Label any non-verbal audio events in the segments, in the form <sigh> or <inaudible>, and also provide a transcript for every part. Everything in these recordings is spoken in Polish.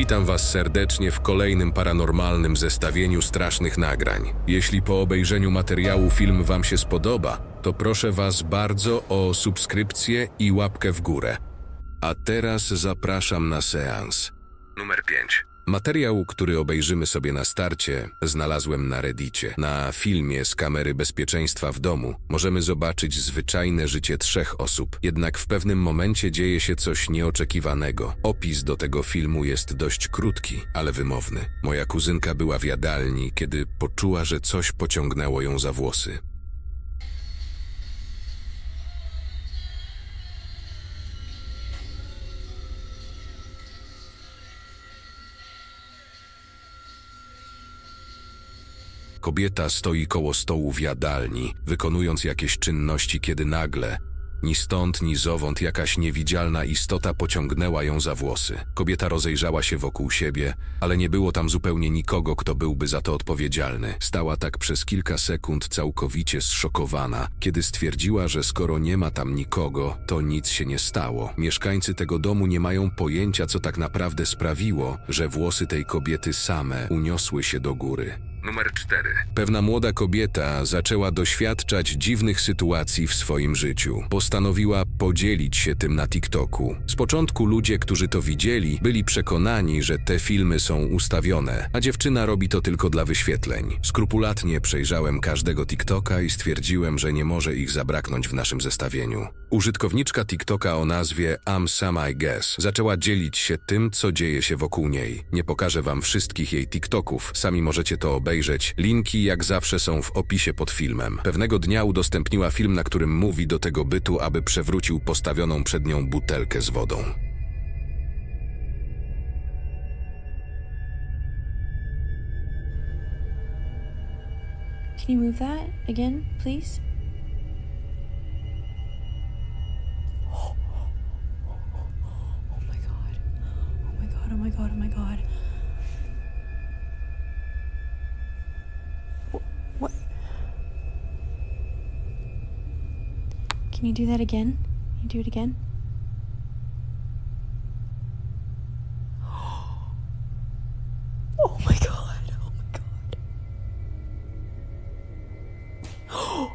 Witam Was serdecznie w kolejnym paranormalnym zestawieniu strasznych nagrań. Jeśli po obejrzeniu materiału film Wam się spodoba, to proszę Was bardzo o subskrypcję i łapkę w górę. A teraz zapraszam na seans. Numer 5. Materiał, który obejrzymy sobie na starcie, znalazłem na Reddicie. Na filmie z kamery bezpieczeństwa w domu możemy zobaczyć zwyczajne życie trzech osób. Jednak w pewnym momencie dzieje się coś nieoczekiwanego. Opis do tego filmu jest dość krótki, ale wymowny. Moja kuzynka była w jadalni, kiedy poczuła, że coś pociągnęło ją za włosy. Kobieta stoi koło stołu w jadalni, wykonując jakieś czynności, kiedy nagle, ni stąd, ni zowąd, jakaś niewidzialna istota pociągnęła ją za włosy. Kobieta rozejrzała się wokół siebie, ale nie było tam zupełnie nikogo, kto byłby za to odpowiedzialny. Stała tak przez kilka sekund całkowicie zszokowana, kiedy stwierdziła, że skoro nie ma tam nikogo, to nic się nie stało. Mieszkańcy tego domu nie mają pojęcia, co tak naprawdę sprawiło, że włosy tej kobiety same uniosły się do góry. Numer 4. Pewna młoda kobieta zaczęła doświadczać dziwnych sytuacji w swoim życiu. Postanowiła podzielić się tym na TikToku. Z początku ludzie, którzy to widzieli, byli przekonani, że te filmy są ustawione, a dziewczyna robi to tylko dla wyświetleń. Skrupulatnie przejrzałem każdego TikToka i stwierdziłem, że nie może ich zabraknąć w naszym zestawieniu. Użytkowniczka TikToka o nazwie I'm Sam I Guess zaczęła dzielić się tym, co dzieje się wokół niej. Nie pokażę wam wszystkich jej TikToków, sami możecie to obejrzeć. Linki jak zawsze są w opisie pod filmem. Pewnego dnia udostępniła film, na którym mówi do tego bytu, aby przewrócił postawioną przed nią butelkę z wodą. Can you move that again, please? Can you do that again? Can you do it again? <gasps> Oh my god, oh my god. <gasps>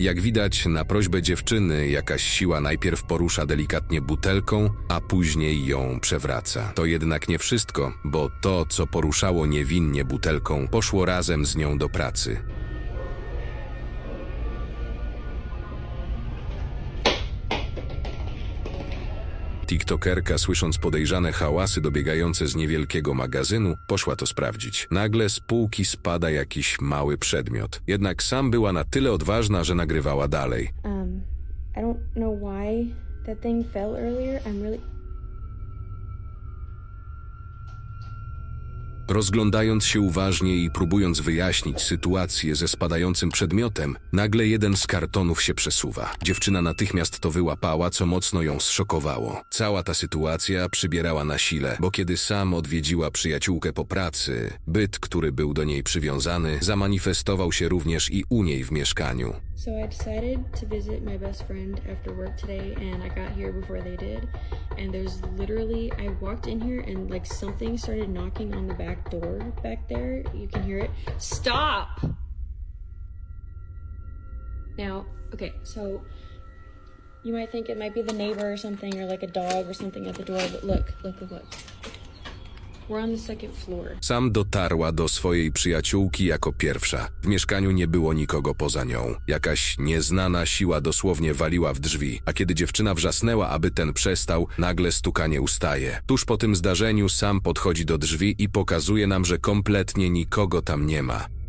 Jak widać, na prośbę dziewczyny jakaś siła najpierw porusza delikatnie butelką, a później ją przewraca. To jednak nie wszystko, bo to, co poruszało niewinnie butelką, poszło razem z nią do pracy. TikTokerka, słysząc podejrzane hałasy dobiegające z niewielkiego magazynu, poszła to sprawdzić. Nagle z półki spada jakiś mały przedmiot. Jednak sam była na tyle odważna, że nagrywała dalej. Um, I don't know why that thing fell earlier. I'm really. Rozglądając się uważnie i próbując wyjaśnić sytuację ze spadającym przedmiotem, nagle jeden z kartonów się przesuwa. Dziewczyna natychmiast to wyłapała, co mocno ją zszokowało. Cała ta sytuacja przybierała na sile, bo kiedy sam odwiedziła przyjaciółkę po pracy, byt, który był do niej przywiązany, zamanifestował się również i u niej w mieszkaniu. So I decided to visit my best friend after work today, and I got here before they did. And there's literally, I walked in here and like something started knocking on the back door back there. You can hear it. Stop! Now, okay, so you might think it might be the neighbor or something, or like a dog or something at the door, but look, look, look, look. Sam dotarła do swojej przyjaciółki jako pierwsza. W mieszkaniu nie było nikogo poza nią. Jakaś nieznana siła dosłownie waliła w drzwi, a kiedy dziewczyna wrzasnęła, aby ten przestał, nagle stukanie ustaje. Tuż po tym zdarzeniu sam podchodzi do drzwi i pokazuje nam, że kompletnie nikogo tam nie ma.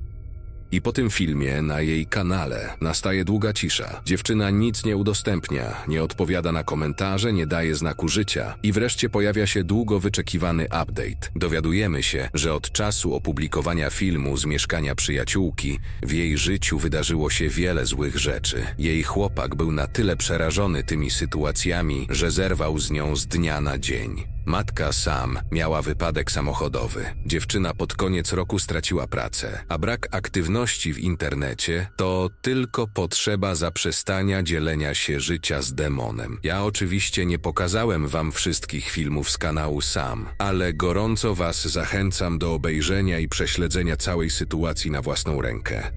I po tym filmie na jej kanale nastaje długa cisza. Dziewczyna nic nie udostępnia, nie odpowiada na komentarze, nie daje znaku życia i wreszcie pojawia się długo wyczekiwany update. Dowiadujemy się, że od czasu opublikowania filmu z mieszkania przyjaciółki w jej życiu wydarzyło się wiele złych rzeczy. Jej chłopak był na tyle przerażony tymi sytuacjami, że zerwał z nią z dnia na dzień. Matka Sam miała wypadek samochodowy. Dziewczyna pod koniec roku straciła pracę, a brak aktywności w internecie to tylko potrzeba zaprzestania dzielenia się życia z demonem. Ja oczywiście nie pokazałem wam wszystkich filmów z kanału Sam, ale gorąco was zachęcam do obejrzenia i prześledzenia całej sytuacji na własną rękę.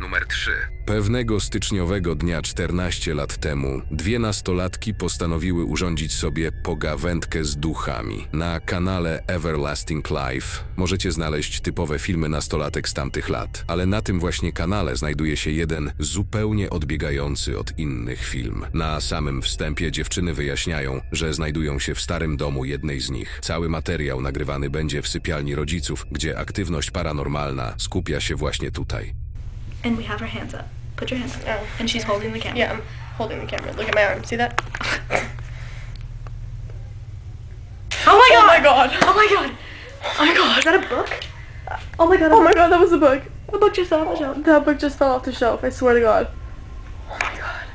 Numer 3. Pewnego styczniowego dnia 14 lat temu dwie nastolatki postanowiły urządzić sobie pogawędkę z duchami. Na kanale Everlasting Life możecie znaleźć typowe filmy nastolatek z tamtych lat, ale na tym właśnie kanale znajduje się jeden zupełnie odbiegający od innych film. Na samym wstępie dziewczyny wyjaśniają, że znajdują się w starym domu jednej z nich. Cały materiał nagrywany będzie w sypialni rodziców, gdzie aktywność paranormalna skupia się właśnie tutaj. And we have our hands up. Put your hands up. Oh. And she's holding the camera. Yeah, I'm holding the camera. Look at my arm. See that? Oh my god! Oh my god! Oh my god! Oh my god! Is that a book? Oh my god! Oh my god, that was a book. The book just fell off the shelf. That book just fell off the shelf. I swear to God. Oh my god.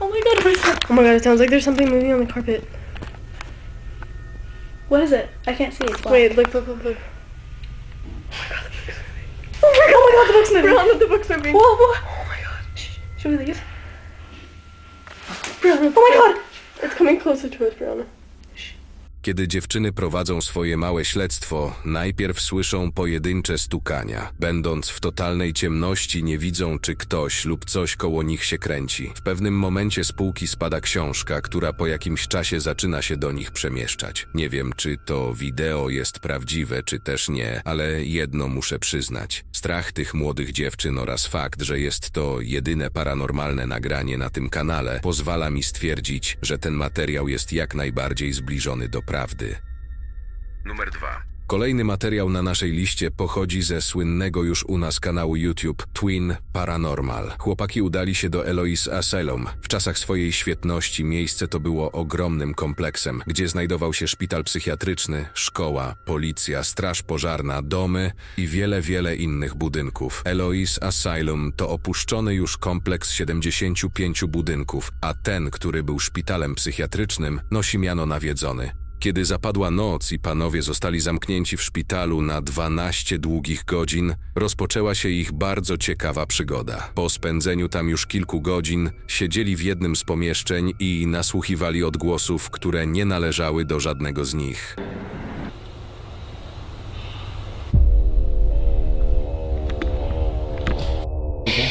Oh my god! What is that? Oh my god, it sounds like there's something moving on the carpet. What is it? I can't see. Wait, look, look, look, look. My god! My god! The book's moving. Brianna, the book's moving. Whoa! Whoa! Oh my god. Shh. Should we leave? Brianna. Oh my god! It's coming closer to us, Brianna. Kiedy dziewczyny prowadzą swoje małe śledztwo, najpierw słyszą pojedyncze stukania. Będąc w totalnej ciemności, nie widzą, czy ktoś lub coś koło nich się kręci. W pewnym momencie z półki spada książka, która po jakimś czasie zaczyna się do nich przemieszczać. Nie wiem, czy to wideo jest prawdziwe, czy też nie, ale jedno muszę przyznać. Strach tych młodych dziewczyn oraz fakt, że jest to jedyne paranormalne nagranie na tym kanale, pozwala mi stwierdzić, że ten materiał jest jak najbardziej zbliżony do prawdy. Numer 2. Kolejny materiał na naszej liście pochodzi ze słynnego już u nas kanału YouTube Twin Paranormal. Chłopaki udali się do Eloise Asylum. W czasach swojej świetności miejsce to było ogromnym kompleksem, gdzie znajdował się szpital psychiatryczny, szkoła, policja, straż pożarna, domy i wiele, wiele innych budynków. Eloise Asylum to opuszczony już kompleks 75 budynków, a ten, który był szpitalem psychiatrycznym, nosi miano nawiedzony. Kiedy zapadła noc i panowie zostali zamknięci w szpitalu na 12 długich godzin, rozpoczęła się ich bardzo ciekawa przygoda. Po spędzeniu tam już kilku godzin siedzieli w jednym z pomieszczeń i nasłuchiwali odgłosów, które nie należały do żadnego z nich.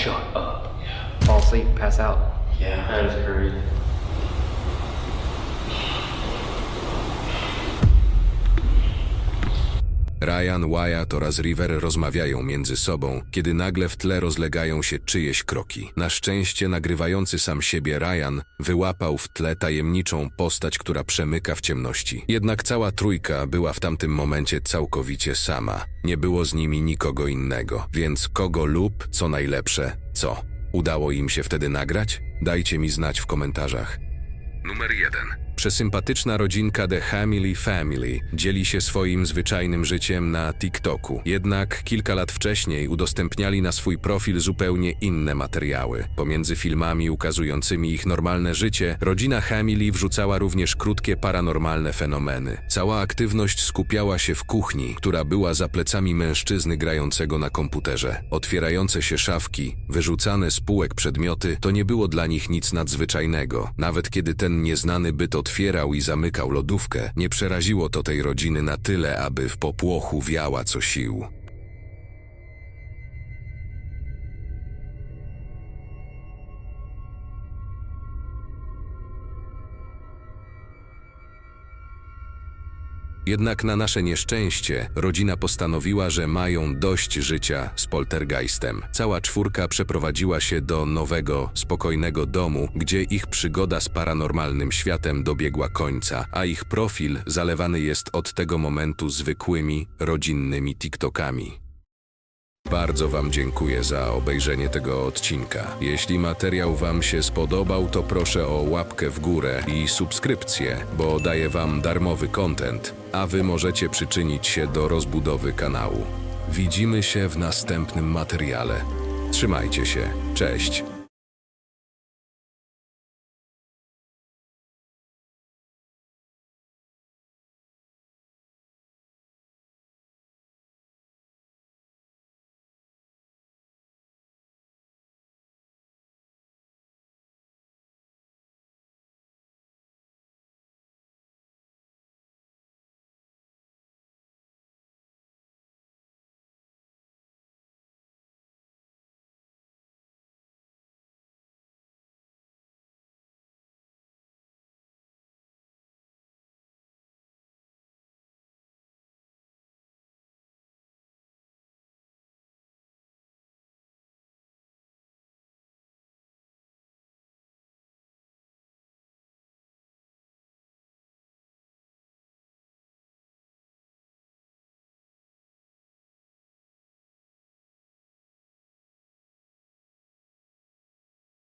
Shut up. Fall asleep, pass out. Yeah, that is crazy. Ryan, Wyatt oraz River rozmawiają między sobą, kiedy nagle w tle rozlegają się czyjeś kroki. Na szczęście nagrywający sam siebie Ryan wyłapał w tle tajemniczą postać, która przemyka w ciemności. Jednak cała trójka była w tamtym momencie całkowicie sama. Nie było z nimi nikogo innego, więc kogo lub, co najlepsze, co? Udało im się wtedy nagrać? Dajcie mi znać w komentarzach. Numer 1. Przesympatyczna rodzinka The Hamily Family dzieli się swoim zwyczajnym życiem na TikToku. Jednak kilka lat wcześniej udostępniali na swój profil zupełnie inne materiały. Pomiędzy filmami ukazującymi ich normalne życie, rodzina Hamily wrzucała również krótkie paranormalne fenomeny. Cała aktywność skupiała się w kuchni, która była za plecami mężczyzny grającego na komputerze. Otwierające się szafki, wyrzucane z półek przedmioty, to nie było dla nich nic nadzwyczajnego. Nawet kiedy ten nieznany byt otwierał i zamykał lodówkę, nie przeraziło to tej rodziny na tyle, aby w popłochu wiała co sił. Jednak na nasze nieszczęście rodzina postanowiła, że mają dość życia z poltergeistem. Cała czwórka przeprowadziła się do nowego, spokojnego domu, gdzie ich przygoda z paranormalnym światem dobiegła końca, a ich profil zalewany jest od tego momentu zwykłymi, rodzinnymi TikTokami. Bardzo Wam dziękuję za obejrzenie tego odcinka. Jeśli materiał Wam się spodobał, to proszę o łapkę w górę i subskrypcję, bo daję Wam darmowy content, a Wy możecie przyczynić się do rozbudowy kanału. Widzimy się w następnym materiale. Trzymajcie się. Cześć.